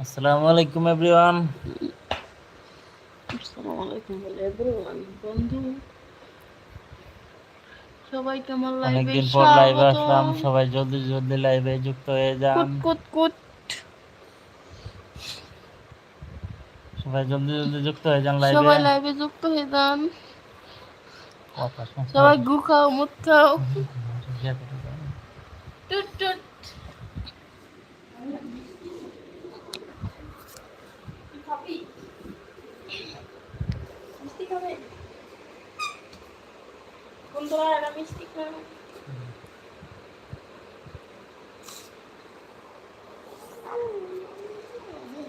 আসসালামু আলাইকুম এভরিওয়ান আসসালামু আলাইকুম এভরিওয়ান বন্ধু সবাইকে আমার লাইভে অনেকদিন পর লাইভে আসলাম সবাই জলদি জলদি লাইভে যুক্ত হয়ে যান কুট কুট সবাই জলদি জলদি যুক্ত হয়ে যান লাইভে সবাই লাইভে যুক্ত হয়ে যান সবাই গু খাও মুত খাও। টুট টুট মিষ্টি খাবে বন্ধুরা এরা মিষ্টি খাবে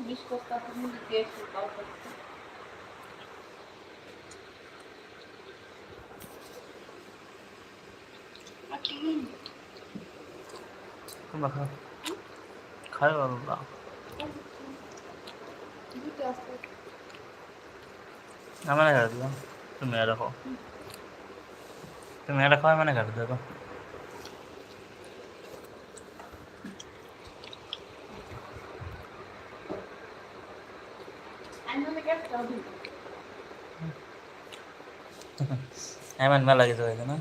বিস্কুট কাপড় দিয়ে কাপড় তোমরা খাও। খাও আল্লাহ আমার ঘাট দিও তুমি আর রাখো। তুমি আর রাখো মানে ঘাট দেবো এমন মেলা কিছু হয়েছে না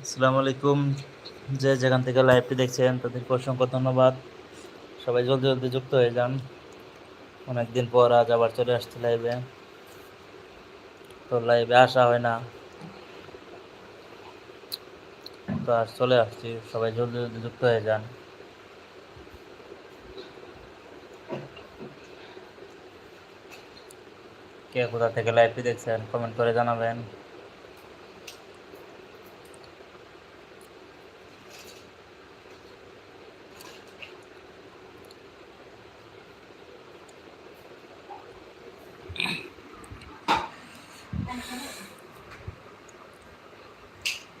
আসসালামু আলাইকুম। যে যেখান থেকে লাইভটি দেখছেন, তাদেরকে অসংখ্য ধন্যবাদ। সবাই জলদি জলদি যুক্ত হয়ে যান। অনেকদিন পর আজ আবার চলে আসছে লাইভে তো লাইভে আসা হয় না। তো আজ চলে আসছি, সবাই জলদি জলদি যুক্ত হয়ে যান। কে কোথা থেকে লাইভটি দেখছেন কমেন্ট করে জানাবেন।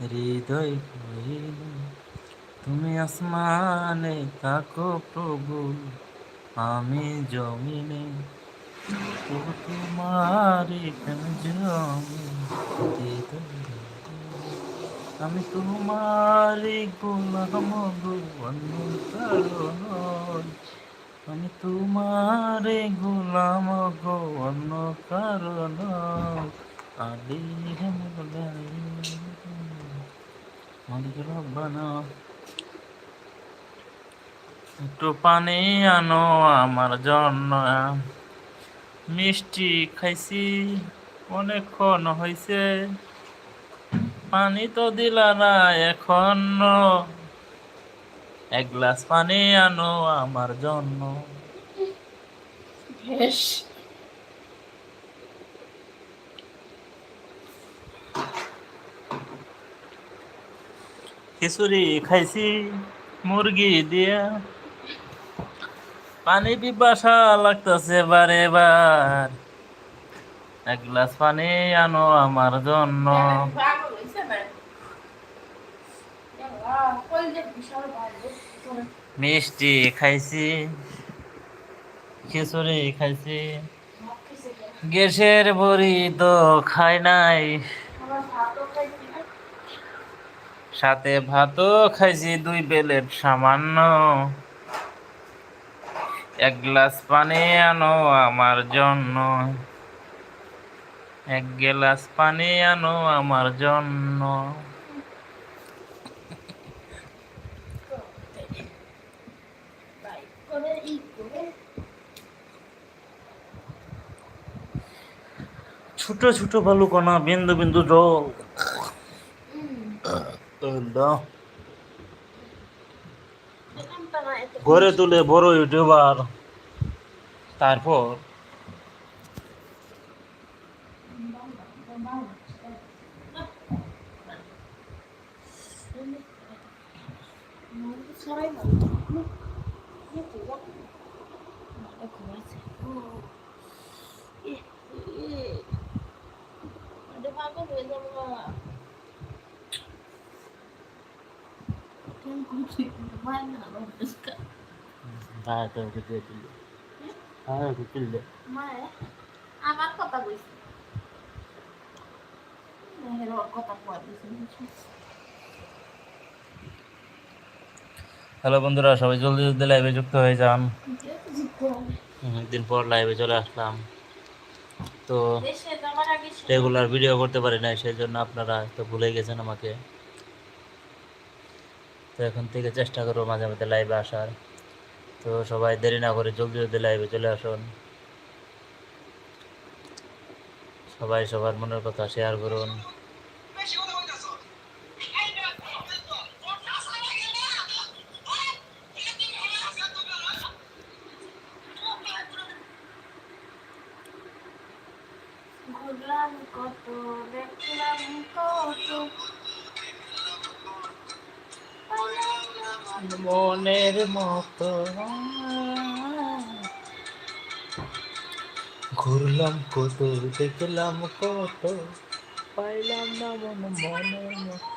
হৃদয় কহিল তুমি আসমানে থাকো প্রভু, আমি জমিনে তোমারই প্রেম আমি তোমারই গোলাম গো। আমি তোমারে গোলাম গো অন্য কারণ আলি মালিক রব্বানা একটু পানি আনো আমার জন্য। মিষ্টি খাইছি, অনেকক্ষণ হয়েছে পানি তো দিলা না এখন। এক গ্লাস পানি আনো আমার জন্য। বেশ। খিচুড়ি খাইছি, মুরগি দিয়া। পানি পিপাসা লাগতেছে বারে বার এক গ্লাস পানি আনো আমার জন্য। মিষ্টি খাইছি, খিচুড়ি খাইছি। গ্যাসের বড়ি তো খাই নাই আমার ভাতও খাইছি না সাথে ভাতও খাইছি, দুই প্লেট সামান্য। এক গ্লাস পানি আনো আমার জন্য। এক গ্লাস পানি আনো আমার জন্য। ছোট ছোট বালুকণা, বিন্দু বিন্দু জল। দাও ঘরে তুলে বড় ইউটিউবার তারপর. সবাই ভালো ঘুমাচ্ছে পাগল হয়ে যাব বাবা কেন ঘুরছি ঘুমায় না হ্যাঁ তো ওকে দিয়ে দিলে হ্যাঁ ওকে দিলে মায়ে আমার কথা বলছি মেয়ের ওর কথা কয়া দিয়েছি হ্যালো বন্ধুরা সবাই জলদি জলদি লাইভে যুক্ত হয়ে যান। অনেকদিন পর লাইভে চলে আসলাম। তো রেগুলার ভিডিও করতে পারি না সেই জন্য আপনারা তো ভুলে গেছেন আমাকে। তো এখন থেকে চেষ্টা করব মাঝে মাঝে লাইভে আসার। তো সবাই দেরি না করে জলদি জলদি লাইভে চলে আসুন। সবাই সবার মনের কথা শেয়ার করুন। কত দেখলাম কত মনের মত। ঘুরলাম কত দেখলাম কত পাইলাম না মন মনের মতো।